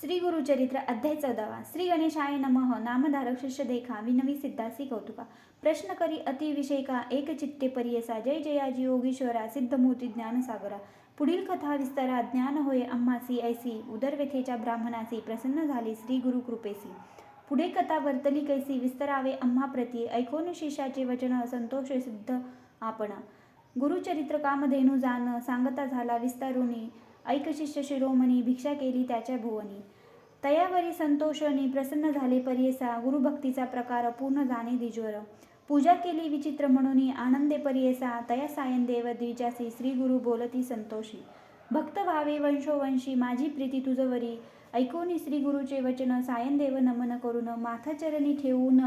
श्री गुरुचरित्र अध्याय चौदावा श्री गणेशाय नमः. नामधारक शिष्य देखा विनवी सिद्धासी कौतुका. प्रश्न करी अतिविषयका एक चित्ते परियसा. जय जयाजी योगीश्वरा. सिद्धमूर्ती ज्ञानसागरा. पुढील कथा विस्तारा ज्ञान होय अम्मासी ऐसी. उदरव्यथेच्या ब्राह्मणासी. प्रसन्न झाले श्री गुरु कृपेसी. पुढे कथा वर्तली कैसी विस्तरावे अम्हा प्रती. ऐकोन शिष्याचे वचन संतोष सिद्ध आपण. गुरुचरित्र कामधेनू जाण सांगता झाला विस्तारुनी. ऐक शिष्य शिरोमणी भिक्षा केली त्याच्या भुवनी. तयावरी संतोषणी प्रसन्न झाले परियसा गुरुभक्तीचा प्रकार पूर्ण जाणे दिज्वर पूजा केली विचित्र म्हणून आनंदे परियसा तया सायन देव द्विजासी श्री गुरु बोलती संतोषी. भक्त भावे वंशोवंशी माझी प्रीती तुझवरी ऐकून श्री गुरुचे वचन सायनदेव नमन करून माथाचरणी ठेवून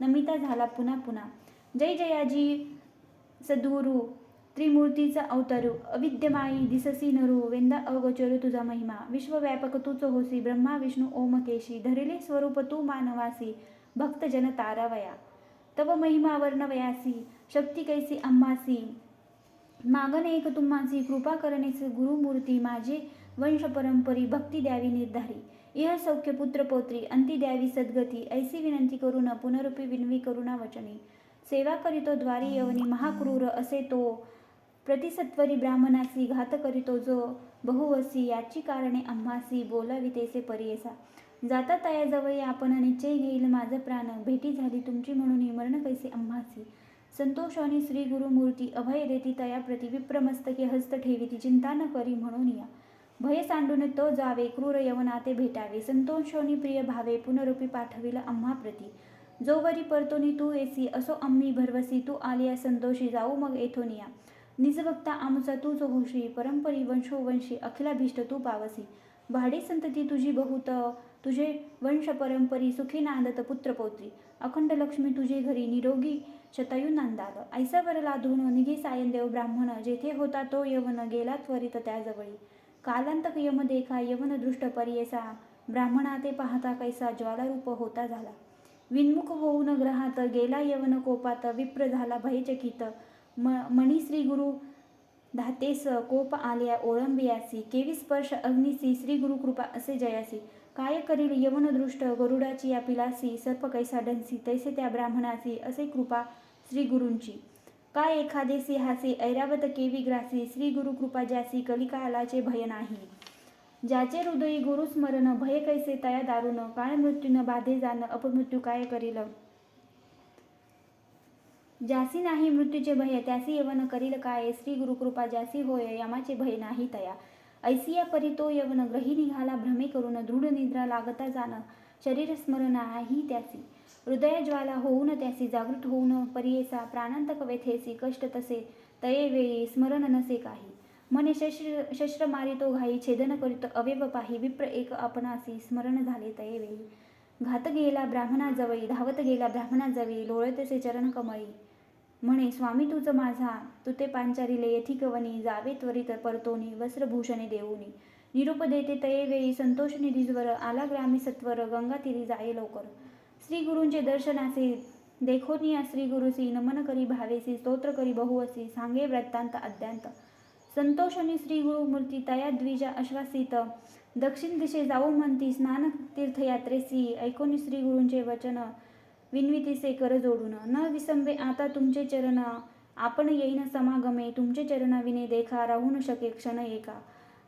नमिता झाला पुन्हा पुन्हा. जय जयाजी सद्गुरु. त्रिमूर्तीचा अवतारू अविद्यमायी दिससी नरू वेंदा अवगोचरू तुझा महिमा. विश्वव्यापक तूच होसी ब्रह्मा विष्णू ओमकेशी धरिले स्वरूप तू मानवासी भक्तजन तारावया. तव महिमा वर्णवयासी शक्ती कैसी अम्मासी. मागन एक तुम्हाची कृपा करणेच गुरुमूर्ती माझे वंश परंपरी भक्ती द्यावी निर्धारी. इह सौख्य पुत्र पौत्री अंती द्यावी सद्गती ऐसी विनंती करून पुनरुपी विनवी करुणा वचनी. सेवा करीतो द्वारी यवनी महाक्रूर असे तो प्रतिसत्वरी ब्राह्मणासी घात करीतो जो बहुवसी याची कारणे आम्हासी बोलावी तेसे परियसा. जाता तयाजवळी आपण निश्चय घेईल माझं प्राण. भेटी झाली तुमची म्हणून मरण कैसे आम्हासी? संतोषाने श्री गुरुमूर्ती अभय देती तया प्रति विप्रमस्तके हस्त ठेवी चिंता न करी म्हणून या. भय सांडून तो जावे क्रूर यवनाते भेटावे. संतोषोनी प्रिय भावे पुनरुपी पाठविला आम्हा प्रती. जोवरी परतोनी तू येसी असो आम्ही भरवसी. तू आलिया संतोषी जाऊ मग येथून या. निजभक्ता आमचा तूच होशी परंपरी वंशोवंशी अखिलाभीष्ट तू पावसी. भाडी संतती तुझी बहुत तुझे वंश परंपरी सुखी नांदत पुत्र पौत्री. अखंड लक्ष्मी तुझे घरी निरोगी शतायू नांदाल. ऐसावरला धुण निघे सायनदेव ब्राह्मण जेथे होता तो यवन गेला त्वरित त्याजवळी. कालांतक यम देखा यवन दृष्ट परियसा. ब्राह्मणा ते पाहता कैसा ज्वालारूप होता झाला. विन्मुख होऊन ग्रहात गेला यवन कोपात विप्र झाला भयचकित. म मणी श्री गुरु धातेस कोप आल्या ओळंबियासी केवी स्पर्श अग्निसी श्री गुरु कृपा असे जयासी. काय करील यवनदृष्ट गरुडाची या पिलासी सर्प कैसा डंसी तैसे त्या ब्राह्मणासी असे कृपा श्री गुरूंची. काय एखादे सिंहासी ऐरावत केवी ग्रासी श्री गुरु कृपा ज्यासी कलिकालाचे भय नाही. ज्याचे हृदयी गुरुस्मरण भय कैसे तया दारुण काय मृत्यून बाधे जाणं अपमृत्यू काय करील? ज्यासी नाही मृत्यूचे भय त्यासी यवन करील काय? श्री गुरुकृपा ज्यासी होय यमाचे भय नाही तया. ऐसिया परितो यवन ग्रही निघाला भ्रमे करून दृढ निद्रा लागता जाणं. शरीर स्मरण नाही त्यासी. हृदय ज्वाला होऊन त्यासी जागृत होऊन परियेसा प्राणांतक व्यथेसी कष्ट तसे तये वेळी स्मरण नसे काही. मने शस्त्र शस्त्र मारितो घाई छेदन करीत अवेव पाही विप्र एक आपणासी स्मरण झाले तये वेळी. घात गेला ब्राह्मणाजवळी धावत गेला ब्राह्मणाजवळी लोळतसे चरण कमळी. म्हणे स्वामी तुझ माझा तुते ते पांचारिले यथिक वनी जावे त्वरित परतोनी वस्त्रभूषणे देऊनी. निरूप देते तये वेळी संतोष निधीजवर आला ग्रामी सत्वर गंगा तिरी जाये लवकर. श्री गुरूंचे दर्शनाचे देखोनिया श्री गुरुसी नमन करी भावेसी स्तोत्र करी बहुअसी सांगे वृत्तांत अद्यांत. संतोषनी श्री गुरुमूर्ती तया द्विजा आश्वासित. दक्षिण दिशे जाऊ म्हणती स्नान तीर्थयात्रेसी ऐकोनी श्री गुरूंचे वचन. विनवितीसे कर जोडून न विसंबे आता तुमचे चरण. आपण येईन समागमे तुमचे चरणाविने देखा राहू न शके क्षण एका.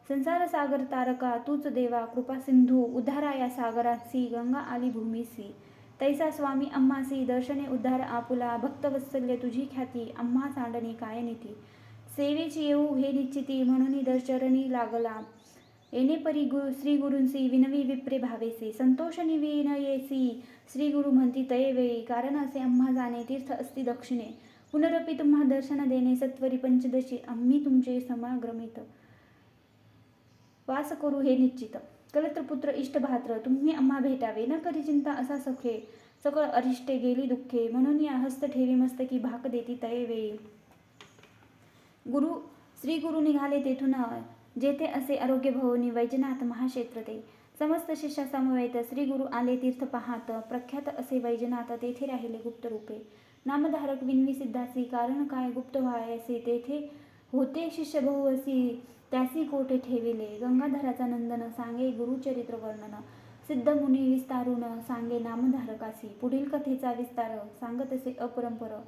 संसार सागर तारका तूच देवा कृपा सिंधू उद्धारा या सागरासी गंगा आली भूमीसी. तैसा स्वामी अम्मासी दर्शने उद्धार आपुला भक्तवत्सल्य तुझी ख्याती अम्हा सांडणी काय नीती सेवेची येऊ हे निश्चिती म्हणून दर्शरणी लागला. येणे परी गुरु श्री गुरूंसी विनवी विप्रे भावेसी संतोषणी विनयेसी श्री गुरु म्हणती तयेवेळी कारण असे आम्हा जाणे तीर्थ असती दक्षिणे. पुनरपी तुम्हा दर्शन देणे सत्वरी पंचदशी आम्ही तुमचे समाग्रमित वास करू हे निश्चित. कलत्रपुत्र इष्टभात्र तुम्ही आम्हा भेटावे न करी चिंता असा सखे. सकळ अरिष्टे गेली दुःखे म्हणून या हस्त ठेवी मस्तकी भाक देती तयेवेळी गुरु श्री गुरु निघाले तेथून जेथे असे आरोग्य भवनी वैजनाथ महाक्षेत्र ते. समस्त शिष्या समवेत श्री गुरु आले तीर्थ पाहात प्रख्यात असे वैजनाथ तेथे राहिले गुप्त रूपे. नामधारक विनवी सिद्धासी कारण काय गुप्त व्हायसे तेथे होते शिष्य बहु असी त्यासी कोठे ठेविले? गंगाधराचा नंदन सांगे गुरुचरित्र वर्णन. सिद्ध मुनी विस्तारून सांगे नामधारकासी. पुढील कथेचा विस्तार सांगतसे अपरंपर.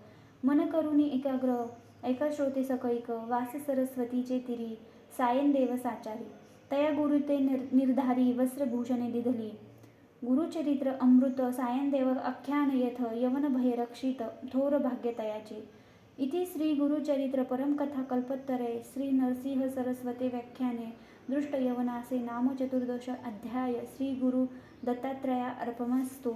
मन करुणी एकाग्र ऐका श्रोते सकैक वास सरस्वतीचे तिरी सायन देव साचारी. तया गुरु ते निर निर्धारी वस्त्रभूषणे दिधली गुरुचरित्र अमृत सायनदेव आख्यान यथ यवन भय रक्षित थोर भाग्य तयाचे. इति श्री गुरुचरित्र परमकथा कल्पत्तरे श्री नरसिंह सरस्वती व्याख्याने दृष्ट यवनासे नाम चतुर्दश अध्याय श्री गुरु दत्तात्रया अर्पणमस्तु